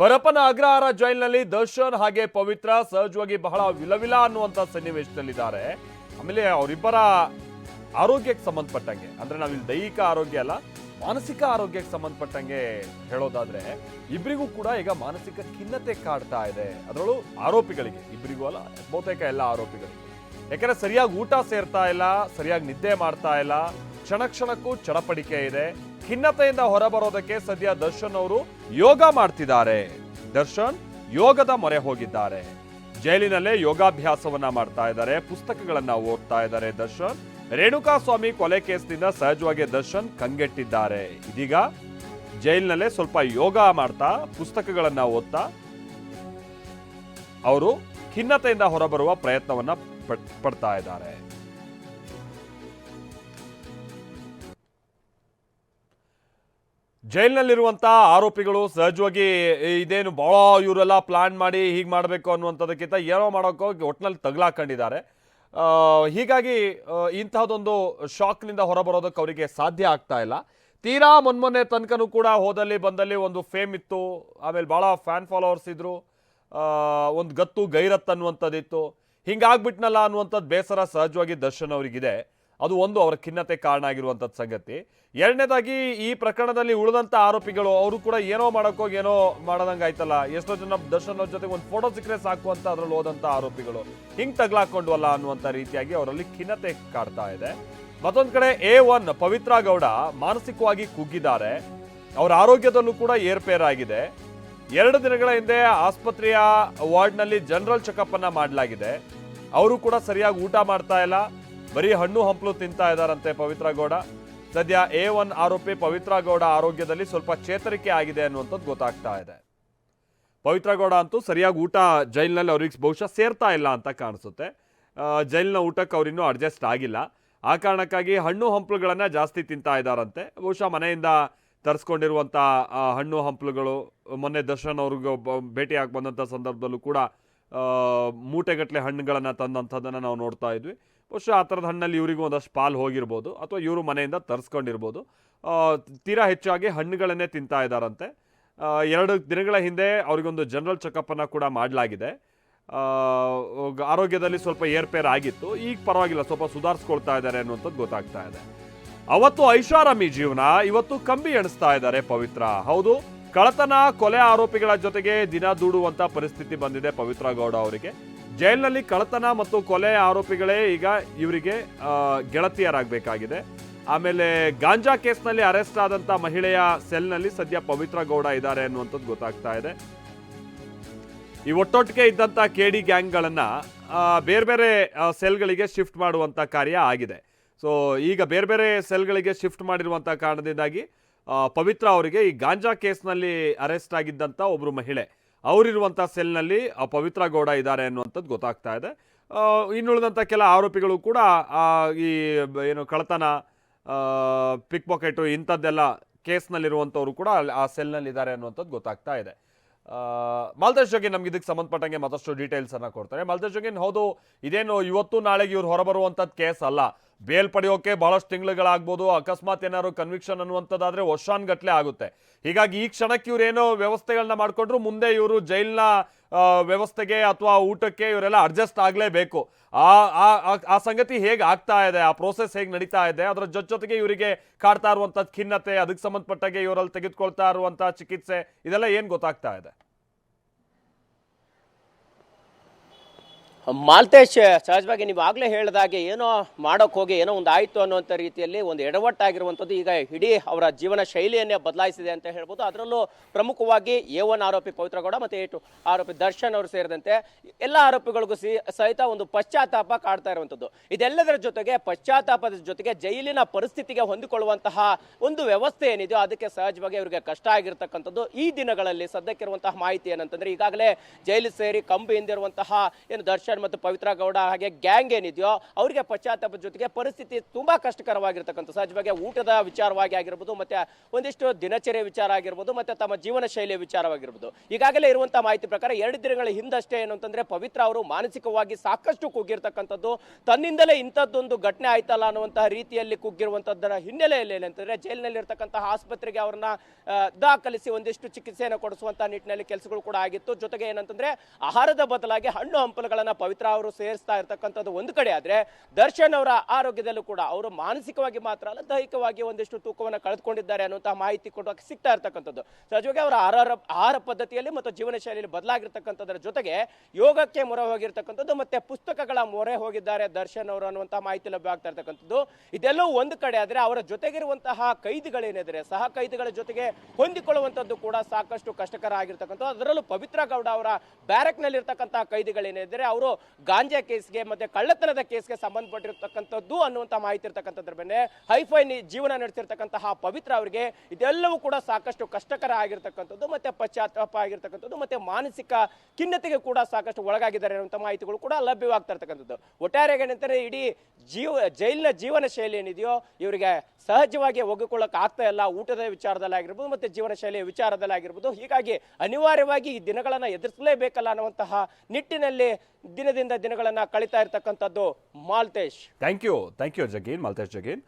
ಪರಪ್ಪನ ಅಗ್ರಹಾರ ಜೈಲಿನಲ್ಲಿ ದರ್ಶನ್ ಹಾಗೆ ಪವಿತ್ರ ಸಹಜವಾಗಿ ಬಹಳ ವಿಲವಿಲ ಅನ್ನುವಂತ ಸನ್ನಿವೇಶದಲ್ಲಿದ್ದಾರೆ. ಆಮೇಲೆ ಅವರಿಬ್ಬರ ಆರೋಗ್ಯಕ್ಕೆ ಸಂಬಂಧಪಟ್ಟಂಗೆ, ಅಂದ್ರೆ ನಾವಿಲ್ಲಿ ದೈಹಿಕ ಆರೋಗ್ಯ ಅಲ್ಲ, ಮಾನಸಿಕ ಆರೋಗ್ಯಕ್ಕೆ ಸಂಬಂಧಪಟ್ಟಂಗೆ ಹೇಳೋದಾದ್ರೆ ಇಬ್ಬರಿಗೂ ಕೂಡ ಈಗ ಮಾನಸಿಕ ಖಿನ್ನತೆ ಕಾಡ್ತಾ ಇದೆ. ಅದರಲ್ಲೂ ಆರೋಪಿಗಳಿಗೆ ಇಬ್ಬರಿಗೂ ಅಲ್ಲ, ಬಹುತೇಕ ಎಲ್ಲ ಆರೋಪಿಗಳಿಗೆ. ಯಾಕಂದ್ರೆ ಸರಿಯಾಗಿ ಊಟ ಸೇರ್ತಾ ಇಲ್ಲ, ಸರಿಯಾಗಿ ನಿದ್ದೆ ಮಾಡ್ತಾ ಇಲ್ಲ, ಕ್ಷಣ ಕ್ಷಣಕ್ಕೂ ಚಡಪಡಿಕೆ ಇದೆ. ಖಿನ್ನತೆಯಿಂದ ಹೊರಬರೋದಕ್ಕೆ ಸದ್ಯ ದರ್ಶನ್ ಅವರು ಯೋಗ ಮಾಡ್ತಿದ್ದಾರೆ. ದರ್ಶನ್ ಯೋಗದ ಮೊರೆ ಹೋಗಿದ್ದಾರೆ. ಜೈಲಿನಲ್ಲೇ ಯೋಗಾಭ್ಯಾಸವನ್ನ ಮಾಡ್ತಾ ಇದ್ದಾರೆ. ಪುಸ್ತಕಗಳನ್ನ ಓದ್ತಾ ಇದ್ದಾರೆ ದರ್ಶನ್. ರೇಣುಕಾ ಸ್ವಾಮಿ ಕೊಲೆ ಕೇಸ್ನಿಂದ ಸಹಜವಾಗಿ ದರ್ಶನ್ ಕಂಗೆಟ್ಟಿದ್ದಾರೆ. ಇದೀಗ ಜೈಲಿನಲ್ಲೇ ಸ್ವಲ್ಪ ಯೋಗ ಮಾಡ್ತಾ, ಪುಸ್ತಕಗಳನ್ನ ಓದ್ತಾ ಅವರು ಖಿನ್ನತೆಯಿಂದ ಹೊರಬರುವ ಪ್ರಯತ್ನವನ್ನ ಪಡ್- ಪಡ್ತಾ ಇದ್ದಾರೆ. ಜೈಲಿನಲ್ಲಿರುವಂತ ಆರೋಪಿಗಳು ಸಹಜವಾಗಿ ಇದೇನು ಬಹಳ ಇವರೆಲ್ಲ ಪ್ಲಾನ್ ಮಾಡಿ ಹೀಗೆ ಮಾಡಬೇಕು ಅನ್ನುವಂಥದ್ದಕ್ಕಿಂತ ಏನೋ ಮಾಡೋಕ್ಕೋಗಿ ಒಟ್ಟಿನಲ್ಲಿ ತಗ್ಲಾಕೊಂಡಿದ್ದಾರೆ. ಹೀಗಾಗಿ ಇಂತಹದೊಂದು ಶಾಕ್ನಿಂದ ಹೊರಬರೋದಕ್ಕೆ ಅವರಿಗೆ ಸಾಧ್ಯ ಆಗ್ತಾ ಇಲ್ಲ. ತೀರಾ ಮೊನ್ಮೊನ್ನೆ ತನಕನೂ ಕೂಡ ಹೋದಲ್ಲಿ ಬಂದಲ್ಲಿ ಒಂದು ಫೇಮ್ ಇತ್ತು, ಆಮೇಲೆ ಭಾಳ ಫ್ಯಾನ್ ಫಾಲೋವರ್ಸ್ ಇದ್ದರು ಒಂದು ಗತ್ತು ಗೈರತ್ ಅನ್ನುವಂಥದ್ದಿತ್ತು. ಹಿಂಗಾಗ್ಬಿಟ್ನಲ್ಲ ಅನ್ನುವಂಥದ್ದು ಬೇಸರ ಸಹಜವಾಗಿ ದರ್ಶನ್ ಅವರಿಗಿದೆ. ಅದು ಒಂದು ಅವರ ಖಿನ್ನತೆ ಕಾರಣ ಆಗಿರುವಂಥದ್ದು ಸಂಗತಿ. ಎರಡನೇದಾಗಿ, ಈ ಪ್ರಕರಣದಲ್ಲಿ ಉಳಿದಂಥ ಆರೋಪಿಗಳು, ಅವರು ಕೂಡ ಏನೋ ಮಾಡೋಕ್ಕೋಗಿ ಏನೋ ಮಾಡೋದಂಗೆ ಆಯ್ತಲ್ಲ ಎಷ್ಟೋ ಜನ ದರ್ಶನ್ ಜೊತೆಗೆ ಒಂದು ಫೋಟೋ ಸಿಕ್ಕರೆ ಸಾಕು ಅಂತ ಅದ್ರಲ್ಲಿ ಹೋದಂಥ ಆರೋಪಿಗಳು. ಹಿಂಗೆ ತಗ್ಲಾಕೊಂಡ್ವಲ್ಲ ಅನ್ನುವಂಥ ರೀತಿಯಾಗಿ ಅವರಲ್ಲಿ ಖಿನ್ನತೆ ಕಾಡ್ತಾ ಇದೆ. ಮತ್ತೊಂದು ಕಡೆ, ಎ ಒನ್ ಪವಿತ್ರ ಗೌಡ ಮಾನಸಿಕವಾಗಿ ಕುಗ್ಗಿದ್ದಾರೆ. ಅವರ ಆರೋಗ್ಯದಲ್ಲೂ ಕೂಡ ಏರ್ಪೇರಾಗಿದೆ ಎರಡು ದಿನಗಳ ಹಿಂದೆ ಆಸ್ಪತ್ರೆಯ ವಾರ್ಡ್ನಲ್ಲಿ ಜನರಲ್ ಚೆಕಪ್ ಅನ್ನ ಮಾಡಲಾಗಿದೆ. ಅವರು ಕೂಡ ಸರಿಯಾಗಿ ಊಟ ಮಾಡ್ತಾ ಇಲ್ಲ. ಬರೀ ಹಣ್ಣು ಹಂಪಲು ತಿಂತಾ ಇದ್ದಾರಂತೆ ಪವಿತ್ರ ಗೌಡ. ಸದ್ಯ ಎ ಒನ್ ಆರೋಪಿ ಪವಿತ್ರ ಗೌಡ ಆರೋಗ್ಯದಲ್ಲಿ ಸ್ವಲ್ಪ ಚೇತರಿಕೆ ಆಗಿದೆ ಅನ್ನುವಂಥದ್ದು ಗೊತ್ತಾಗ್ತಾ ಇದೆ. ಪವಿತ್ರ ಗೌಡ ಅಂತೂ ಸರಿಯಾಗಿ ಊಟ ಜೈಲಿನಲ್ಲಿ ಅವ್ರಿಗೆ ಬಹುಶಃ ಸೇರ್ತಾ ಇಲ್ಲ ಅಂತ ಕಾಣಿಸುತ್ತೆ. ಜೈಲಿನ ಊಟಕ್ಕೆ ಅವರಿನ್ನೂ ಅಡ್ಜಸ್ಟ್ ಆಗಿಲ್ಲ. ಆ ಕಾರಣಕ್ಕಾಗಿ ಹಣ್ಣು ಹಂಪಲುಗಳನ್ನು ಜಾಸ್ತಿ ತಿಂತಾ ಇದ್ದಾರಂತೆ ಬಹುಶಃ ಮನೆಯಿಂದ ತರಿಸ್ಕೊಂಡಿರುವಂಥ ಹಣ್ಣು ಹಂಪಲುಗಳು, ಮೊನ್ನೆ ದರ್ಶನ್ ಅವ್ರಿಗೆ ಭೇಟಿ ಭೇಟಿಯಾಗಿ ಬಂದಂಥ ಸಂದರ್ಭದಲ್ಲೂ ಕೂಡ ಮೂಟೆಗಟ್ಟಲೆ ಹಣ್ಣುಗಳನ್ನು ತಂದಂಥದ್ದನ್ನು ನಾವು ನೋಡ್ತಾ ಇದ್ವಿ. ಬಹುಶಃ ಆ ಥರದ ಹಣ್ಣಲ್ಲಿ ಇವರಿಗೂ ಒಂದಷ್ಟು ಪಾಲು ಹೋಗಿರ್ಬೋದು, ಅಥವಾ ಇವರು ಮನೆಯಿಂದ ತರಿಸ್ಕೊಂಡಿರ್ಬೋದು. ತೀರಾ ಹೆಚ್ಚಾಗಿ ಹಣ್ಣುಗಳನ್ನೇ ತಿಂತಾ ಇದ್ದಾರಂತೆ ಎರಡು ದಿನಗಳ ಹಿಂದೆ ಅವರಿಗೊಂದು ಜನರಲ್ ಚೆಕಪ್ಪನ್ನು ಕೂಡ ಮಾಡಲಾಗಿದೆ. ಆರೋಗ್ಯದಲ್ಲಿ ಸ್ವಲ್ಪ ಏರ್ಪೇರ್ ಆಗಿತ್ತು. ಈಗ ಪರವಾಗಿಲ್ಲ, ಸ್ವಲ್ಪ ಸುಧಾರಿಸ್ಕೊಳ್ತಾ ಇದ್ದಾರೆ ಅನ್ನುವಂಥದ್ದು ಗೊತ್ತಾಗ್ತಾ ಇದೆ. ಅವತ್ತು ಐಷಾರಾಮಿ ಜೀವನ, ಇವತ್ತು ಕಂಬಿ ಎಣಿಸ್ತಾ ಇದ್ದಾರೆ ಪವಿತ್ರ. ಹೌದು? ಕಳತನ ಕೊಲೆ ಆರೋಪಿಗಳ ಜೊತೆಗೆ ದಿನ ದೂಡುವಂತ ಪರಿಸ್ಥಿತಿ ಬಂದಿದೆ ಪವಿತ್ರ ಗೌಡ ಅವರಿಗೆ. ಜೈಲಿನಲ್ಲಿ ಕಳತನ ಮತ್ತು ಕೊಲೆ ಆರೋಪಿಗಳೇ ಈಗ ಇವರಿಗೆ ಗೆಳತಿಯರಾಗಬೇಕಾಗಿದೆ. ಆಮೇಲೆ ಗಾಂಜಾ ಕೇಸ್ನಲ್ಲಿ ಅರೆಸ್ಟ್ ಆದಂತ ಮಹಿಳೆಯ ಸೆಲ್ನಲ್ಲಿ ಸದ್ಯ ಪವಿತ್ರ ಗೌಡ ಇದ್ದಾರೆ ಅನ್ನುವಂಥದ್ದು ಗೊತ್ತಾಗ್ತಾ ಇದೆ. ಈ ಒಟ್ಟೊಟ್ಟಿಗೆ ಇದ್ದಂಥ ಡಿ ಗ್ಯಾಂಗ್ಗಳನ್ನು ಬೇರೆ ಬೇರೆ ಸೆಲ್ಗಳಿಗೆ ಶಿಫ್ಟ್ ಮಾಡುವಂಥ ಕಾರ್ಯ ಆಗಿದೆ. ಸೊ, ಈಗ ಬೇರೆ ಬೇರೆ ಸೆಲ್ಗಳಿಗೆ ಶಿಫ್ಟ್ ಮಾಡಿರುವಂಥ ಕಾರಣದಿಂದಾಗಿ ಪವಿತ್ರ ಅವರಿಗೆ ಈ ಗಾಂಜಾ ಕೇಸ್ನಲ್ಲಿ ಅರೆಸ್ಟ್ ಆಗಿದ್ದಂಥ ಒಬ್ಬರು ಮಹಿಳೆ. ಅವರಿರುವಂಥ ಸೆಲ್ನಲ್ಲಿ ಪವಿತ್ರ ಗೌಡ ಇದ್ದಾರೆ ಅನ್ನುವಂಥದ್ದು ಗೊತ್ತಾಗ್ತಾ ಇದೆ. ಇನ್ನುಳಿದಂಥ ಕೆಲ ಆರೋಪಿಗಳು ಕೂಡ ಈ ಏನು ಕಳ್ಳತನ ಪಿಕ್ ಪಾಕೆಟು ಇಂಥದ್ದೆಲ್ಲ ಕೇಸ್ನಲ್ಲಿರುವಂಥವ್ರು ಕೂಡ ಆ ಸೆಲ್ನಲ್ಲಿ ಇದ್ದಾರೆ ಅನ್ನುವಂಥದ್ದು ಗೊತ್ತಾಗ್ತಾ ಇದೆ. ಮಾಲ್ತೇಶ್ ಜೋಗಿನ್ ನಮ್ಗೆ ಇದಕ್ಕೆ ಸಂಬಂಧಪಟ್ಟಂಗೆ ಮತ್ತಷ್ಟು ಡೀಟೇಲ್ಸನ್ನು ಕೊಡ್ತಾರೆ. ಮಾಲ್ತೇಶ್ ಜೋಗಿನ್, ಹೌದು, ಇದೇನು ಇವತ್ತು ನಾಳೆಗೆ ಇವ್ರು ಹೊರಬರುವಂಥದ್ದು ಕೇಸ್ ಅಲ್ಲ. ಬೇಲ್ ಪಡೆಯೋಕೆ ಬಹಳಷ್ಟು ತಿಂಗಳುಗಳಾಗ್ಬೋದು, ಅಕಸ್ಮಾತ್ ಏನಾದ್ರು ಕನ್ವಿಕ್ಷನ್ ಅನ್ನುವಂಥದ್ದಾದ್ರೆ ವರ್ಷಾನ್ ಗಟ್ಟಲೆ ಆಗುತ್ತೆ. ಹೀಗಾಗಿ ಈ ಕ್ಷಣಕ್ಕೆ ಇವರೇನೋ ವ್ಯವಸ್ಥೆಗಳನ್ನ ಮಾಡಿಕೊಂಡ್ರು, ಮುಂದೆ ಇವರು ಜೈಲಿನ ವ್ಯವಸ್ಥೆಗೆ ಅಥವಾ ಊಟಕ್ಕೆ ಇವರೆಲ್ಲ ಅಡ್ಜಸ್ಟ್ ಆಗಲೇಬೇಕು. ಆ, ಆ- ಸಂಗತಿ ಹೇಗೆ ಆಗ್ತಾ ಇದೆ, ಆ ಪ್ರೋಸೆಸ್ ಹೇಗೆ ನಡೀತಾ ಇದೆ, ಅದರ ಜೊತೆ ಜೊತೆಗೆ ಇವರಿಗೆ ಕಾಡ್ತಾ ಇರುವಂಥದ್ದು ಖಿನ್ನತೆ, ಅದಕ್ಕೆ ಸಂಬಂಧಪಟ್ಟಾಗೆ ಇವರಲ್ಲಿ ತೆಗೆದುಕೊಳ್ತಾ ಇರುವಂಥ ಚಿಕಿತ್ಸೆ, ಇದೆಲ್ಲ ಏನು ಗೊತ್ತಾಗ್ತಾ ಇದೆ? ಮಾಲ್ತೇಶ್, ಸಹಜವಾಗಿ ನೀವು ಆಗಲೇ ಹೇಳಿದಾಗೆ ಏನೋ ಮಾಡೋಕೆ ಹೋಗಿ ಏನೋ ಒಂದು ಆಯಿತು ಅನ್ನುವಂಥ ರೀತಿಯಲ್ಲಿ ಒಂದು ಎಡವಟ್ಟಾಗಿರುವಂಥದ್ದು ಈಗ ಇಡೀ ಅವರ ಜೀವನ ಶೈಲಿಯನ್ನೇ ಬದಲಾಯಿಸಿದೆ ಅಂತ ಹೇಳ್ಬೋದು. ಅದರಲ್ಲೂ ಪ್ರಮುಖವಾಗಿ ಎ ಒನ್ ಆರೋಪಿ ಪವಿತ್ರಗೌಡ ಮತ್ತು ಎ ಟು ಆರೋಪಿ ದರ್ಶನ್ ಅವರು ಸೇರಿದಂತೆ ಎಲ್ಲ ಆರೋಪಿಗಳಿಗೂ ಸಹಿತ ಒಂದು ಪಶ್ಚಾತ್ತಾಪ ಕಾಡ್ತಾ ಇರುವಂಥದ್ದು. ಇದೆಲ್ಲದರ ಜೊತೆಗೆ ಪಶ್ಚಾತ್ತಾಪದ ಜೊತೆಗೆ ಜೈಲಿನ ಪರಿಸ್ಥಿತಿಗೆ ಹೊಂದಿಕೊಳ್ಳುವಂತಹ ಒಂದು ವ್ಯವಸ್ಥೆ ಏನಿದೆಯೋ ಅದಕ್ಕೆ ಸಹಜವಾಗಿ ಅವರಿಗೆ ಕಷ್ಟ ಆಗಿರ್ತಕ್ಕಂಥದ್ದು. ಈ ದಿನಗಳಲ್ಲಿ ಸದ್ಯಕ್ಕಿರುವಂತಹ ಮಾಹಿತಿ ಏನಂತಂದರೆ ಈಗಾಗಲೇ ಜೈಲು ಸೇರಿ ಕಂಬಿ ಹಿಂದಿರುವಂತಹ ಏನು ದರ್ಶನ್ ದರ್ಶನ್ ಮತ್ತು ಪವಿತ್ರ ಗೌಡ ಹಾಗೆ ಗ್ಯಾಂಗ್ ಏನಿದೆಯೋ ಅವರಿಗೆ ಪಶ್ಚಾತ್ತಾಪದ ಜೊತೆಗೆ ಪರಿಸ್ಥಿತಿ ತುಂಬಾ ಕಷ್ಟಕರವಾಗಿರ್ತಕ್ಕಂಥ ಸಹಜವಾಗಿ ಊಟದ ವಿಚಾರವಾಗಿ ಆಗಿರ್ಬೋದು, ಮತ್ತೆ ಒಂದಿಷ್ಟು ದಿನಚರಿ ವಿಚಾರ ಆಗಿರ್ಬೋದು, ಮತ್ತೆ ತಮ್ಮ ಜೀವನ ಶೈಲಿಯ ವಿಚಾರವಾಗಿರ್ಬೋದು. ಈಗಾಗಲೇ ಇರುವಂತಹ ಮಾಹಿತಿ ಪ್ರಕಾರ ಎರಡು ದಿನಗಳ ಹಿಂದಷ್ಟೇ ಏನು ಅಂತಂದ್ರೆ ಪವಿತ್ರ ಅವರು ಮಾನಸಿಕವಾಗಿ ಸಾಕಷ್ಟು ಕುಗ್ಗಿರ್ತಕ್ಕಂಥದ್ದು. ತನ್ನಿಂದಲೇ ಇಂಥದ್ದೊಂದು ಘಟನೆ ಆಯ್ತಲ್ಲ ಅನ್ನುವಂತಹ ರೀತಿಯಲ್ಲಿ ಕುಗ್ಗಿರುವಂತದ್ದರ ಹಿನ್ನೆಲೆಯಲ್ಲಿ ಏನಂತಂದ್ರೆ ಜೈಲಿನಲ್ಲಿ ಇರ್ತಕ್ಕಂತಹ ಆಸ್ಪತ್ರೆಗೆ ಅವ್ರನ್ನ ದಾಖಲಿಸಿ ಒಂದಿಷ್ಟು ಚಿಕಿತ್ಸೆಯನ್ನು ಕೊಡಿಸುವಂತಹ ನಿಟ್ಟಿನಲ್ಲಿ ಕೆಲಸಗಳು ಕೂಡ ಆಗಿತ್ತು. ಜೊತೆಗೆ ಏನಂತಂದ್ರೆ ಆಹಾರದ ಬದಲಾಗಿ ಹಣ್ಣು ಹಂಪಲುಗಳನ್ನ ಪವಿತ್ರ ಅವರು ಸೇರಿಸ್ತಾ ಇರ್ತಕ್ಕಂಥದ್ದು ಒಂದು ಕಡೆ ಆದ್ರೆ ದರ್ಶನ್ ಅವರ ಆರೋಗ್ಯದಲ್ಲೂ ಕೂಡ ಅವರು ಮಾನಸಿಕವಾಗಿ ಮಾತ್ರ ಅಲ್ಲ, ದೈಹಿಕವಾಗಿ ಒಂದಿಷ್ಟು ತೂಕವನ್ನು ಕಳೆದುಕೊಂಡಿದ್ದಾರೆ ಅನ್ನುವಂತಹ ಮಾಹಿತಿ ಕೂಡ ಸಿಗ್ತಾ ಇರ್ತಕ್ಕಂಥದ್ದು. ಸಹಜವಾಗಿ ಅವರ ಆಹಾರ ಆಹಾರ ಪದ್ಧತಿಯಲ್ಲಿ ಮತ್ತು ಜೀವನ ಶೈಲಿಯಲ್ಲಿ ಬದಲಾಗಿರ್ತಕ್ಕಂಥದ್ರ ಜೊತೆಗೆ ಯೋಗಕ್ಕೆ ಮೊರೆ ಹೋಗಿರ್ತಕ್ಕಂಥದ್ದು ಮತ್ತೆ ಪುಸ್ತಕಗಳ ಮೊರೆ ಹೋಗಿದ್ದಾರೆ ದರ್ಶನ್ ಅವರು ಅನ್ನುವಂತಹ ಮಾಹಿತಿ ಲಭ್ಯ ಆಗ್ತಾ ಇರ್ತಕ್ಕಂಥದ್ದು. ಇದೆಲ್ಲವೂ ಒಂದು ಕಡೆ ಆದ್ರೆ ಅವರ ಜೊತೆಗಿರುವಂತಹ ಕೈದಿಗಳೇನಿದ್ರೆ ಸಹ ಕೈದಿಗಳ ಜೊತೆಗೆ ಹೊಂದಿಕೊಳ್ಳುವಂಥದ್ದು ಕೂಡ ಸಾಕಷ್ಟು ಕಷ್ಟಕರ ಆಗಿರ್ತಕ್ಕಂಥ ಅದರಲ್ಲೂ ಪವಿತ್ರ ಗೌಡ ಅವರ ಬ್ಯಾರಕ್ನಲ್ಲಿ ಇರ್ತಕ್ಕಂತಹ ಕೈದಿಗಳೇನಿದ್ರೆ, ಅವರು ಗಾಂಜಾ ಕೇಸ್ಗೆ ಮತ್ತೆ ಕಳ್ಳತನದ ಕೇಸ್ಗೆ ಸಂಬಂಧಪಟ್ಟಿರ್ತಕ್ಕಂಥದ್ದು ಅನ್ನುವಂಥ ಮಾಹಿತಿ ಇರ್ತಕ್ಕಂಥದ್ರ ಮೇಲೆ ಹೈಫೈ ಜೀವನ ನಡೆಸಿರ್ತಕ್ಕಂತಹ ಪವಿತ್ರ ಅವರಿಗೆ ಇದೆಲ್ಲವೂ ಕೂಡ ಸಾಕಷ್ಟು ಕಷ್ಟಕರ ಆಗಿರ್ತಕ್ಕಂಥದ್ದು ಮತ್ತೆ ಪಶ್ಚಾತ್ತಾಪ ಆಗಿರ್ತಕ್ಕಂಥದ್ದು ಮತ್ತೆ ಮಾನಸಿಕ ಖಿನ್ನತೆಗೆ ಕೂಡ ಸಾಕಷ್ಟು ಒಳಗಾಗಿದ್ದಾರೆ ಅನ್ನುವಂಥ ಮಾಹಿತಿಗಳು ಕೂಡ ಲಭ್ಯವಾಗ್ತಾ ಇರ್ತಕ್ಕಂಥದ್ದು. ಒಟ್ಟಾರೆಯಾಗಿ ಏನಂತಾರೆ ಇಡೀ ಜೀವ, ಜೈಲಿನ ಜೀವನ ಶೈಲಿ ಏನಿದೆಯೋ ಇವರಿಗೆ ಸಹಜವಾಗಿ ಒಗ್ಗಿಕೊಳ್ಳಕ್ಕೆ ಆಗ್ತಾ ಇಲ್ಲ. ಊಟದ ವಿಚಾರದಲ್ಲಿ ಆಗಿರ್ಬೋದು ಮತ್ತೆ ಜೀವನ ಶೈಲಿಯ ವಿಚಾರದಲ್ಲಿ ಆಗಿರ್ಬೋದು. ಹೀಗಾಗಿ ಅನಿವಾರ್ಯವಾಗಿ ಈ ದಿನಗಳನ್ನ ಎದುರಿಸಲೇಬೇಕಲ್ಲ ಅನ್ನುವಂತಹ ನಿಟ್ಟಿನಲ್ಲಿ ದಿನದಿಂದ ದಿನಗಳನ್ನ ಕಳೀತಾ ಇರ್ತಕ್ಕಂಥದ್ದು Maltesh. Thank you thank you Jagin. Maltesh Jagin.